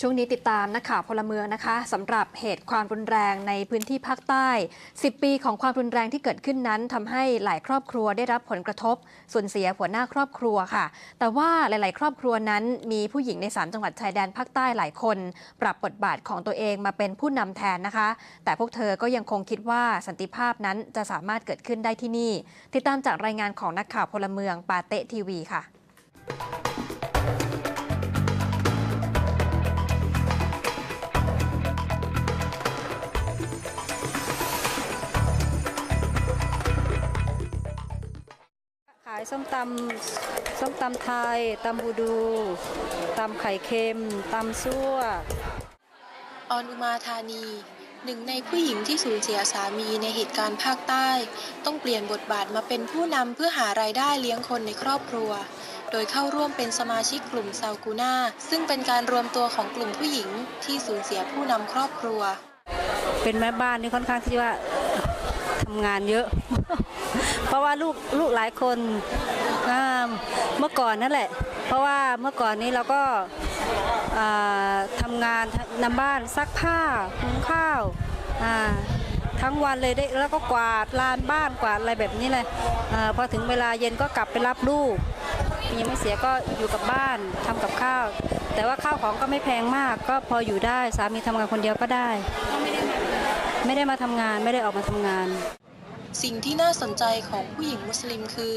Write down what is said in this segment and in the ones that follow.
ช่วงนี้ติดตามนักข่าวพลเมืองนะคะสำหรับเหตุความรุนแรงในพื้นที่ภาคใต้ 10 ปีของความรุนแรงที่เกิดขึ้นนั้นทำให้หลายครอบครัวได้รับผลกระทบสูญเสียหัวหน้าครอบครัวค่ะ แต่ว่าหลาย ๆ ครอบครัวนั้น มีผู้หญิงใน 3 จังหวัดชายแดนภาคใต้หลายคน ปรับบทบาทของตัวเองมาเป็นผู้นำแทนนะคะ แต่พวกเธอก็ยังคงคิดว่าสันติภาพนั้นจะสามารถเกิดขึ้นได้ที่นี่ ติดตามจากรายงานของนักข่าวพลเมืองปาเตะทีวีค่ะ ส้มตำส้มตำไทยตำบูดูตำไข่เค็มตำซั่ว ออนอุมาธานีหนึ่งในผู้หญิงที่สูญเสียสามีในเหตุการณ์ภาคใต้ ต้องเปลี่ยนบทบาทมาเป็นผู้นำเพื่อหารายได้เลี้ยงคนในครอบครัว โดยเข้าร่วมเป็นสมาชิกกลุ่มซาวกูน่าซึ่งเป็นการรวมตัวของกลุ่มผู้หญิงที่สูญเสียผู้นำครอบครัว เป็นแม่บ้านนี่ค่อนข้างที่ว่าทำงานเยอะเพ ราะว่าลูกลูกหลายคนเมื่อก่อนนั่นแหละ เพราะว่าเมื่อก่อนนี้เราก็ทำงานนำบ้านซักผ้าหุงข้าวทั้งวันเลยได้แล้วก็กวาดลานบ้านกวาดอะไรแบบนี้เลยอพอถึงเวลาเย็นก็กลับไปรับลูกยังไม่เสียก็อยู่กับบ้านทำกับข้าว แต่ว่าข้าวของก็ไม่แพงมาก ก็พออยู่ได้สามีทำงานคนเดียวก็ได้ ไม่ได้มาทำงานไม่ได้ออกมาทำงาน สิ่งที่น่าสนใจของผู้หญิงมุสลิมคือ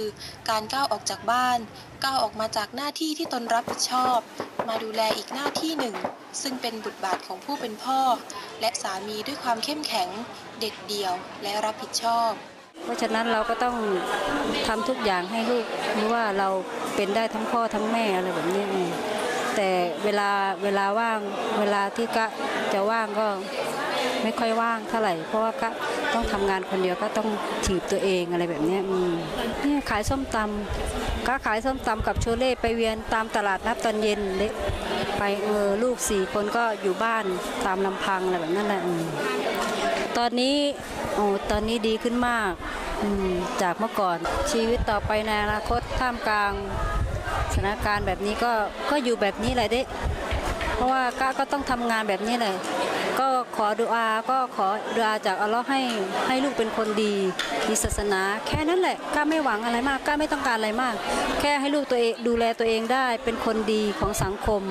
การก้าวออกจากบ้าน ก้าวออกมาจากหน้าที่ที่ตนรับผิดชอบ มาดูแลอีกหน้าที่หนึ่ง ซึ่งเป็นบทบาทของผู้เป็นพ่อ และสามีด้วยความเข้มแข็ง เด็ดเดี่ยวและรับผิดชอบ เพราะฉะนั้นเราก็ต้องทำทุกอย่างให้ลูกรู้ว่าเราเป็นได้ทั้งพ่อทั้งแม่อะไรแบบนี้แต่เวลาเวลาว่างเวลาที่กะจะว่างก็ ไม่ค่อยว่างเท่าไหร่ เพราะว่ากะต้องทำงานคนเดียวก็ต้องถีบตัวเองอะไรแบบนี้อืมนี่ขายส้มตำก็ขายส้มตำกับโชเล่ไปเวียนตามตลาดนัดตอนเย็นเลไปเออลูกสี่คนก็อยู่บ้านตามลำพังอะไรแบบนั้นแหละตอนนี้โอ้ตอนนี้ดีขึ้นมากอืมจากเมื่อก่อนชีวิตต่อไปในอนาคตท่ามกลางสถานการณ์แบบนี้ก็ก็อยู่แบบนี้แหละเด้เพราะว่าก็ต้องทำงานแบบนี้เลย ขอดุอาก็ขอดุอาจากอัลลอฮ์ให้ให้ลูกเป็นคนดีมีศาสนา แค่นั้นแหละก้าไม่หวังอะไรมากก้าไม่ต้องการอะไรมาก แค่ให้ลูกตัวเองดูแลตัวเองได้ เป็นคนดีของสังคม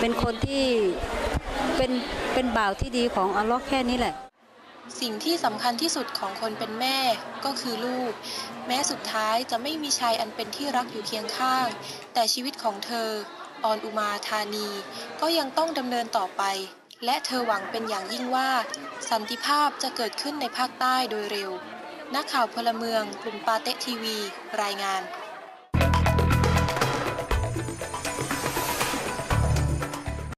เป็นคนที่เป็นเป็นบ่าวที่ดีของอัลลอฮ์แค่นี้แหละสิ่งที่สำคัญที่สุดของคนเป็นแม่ก็คือลูก แม้สุดท้ายจะไม่มีชายอันเป็นที่รักอยู่เคียงข้าง แต่ชีวิตของเธอ ออนอุมาธานี ก็ยังต้องดำเนินต่อไป และเธอหวังเป็นอย่างยิ่งว่า สันติภาพจะเกิดขึ้นในภาคใต้โดยเร็ว นักข่าวพลเมืองกลุ่มปาเตะทีวี รายงาน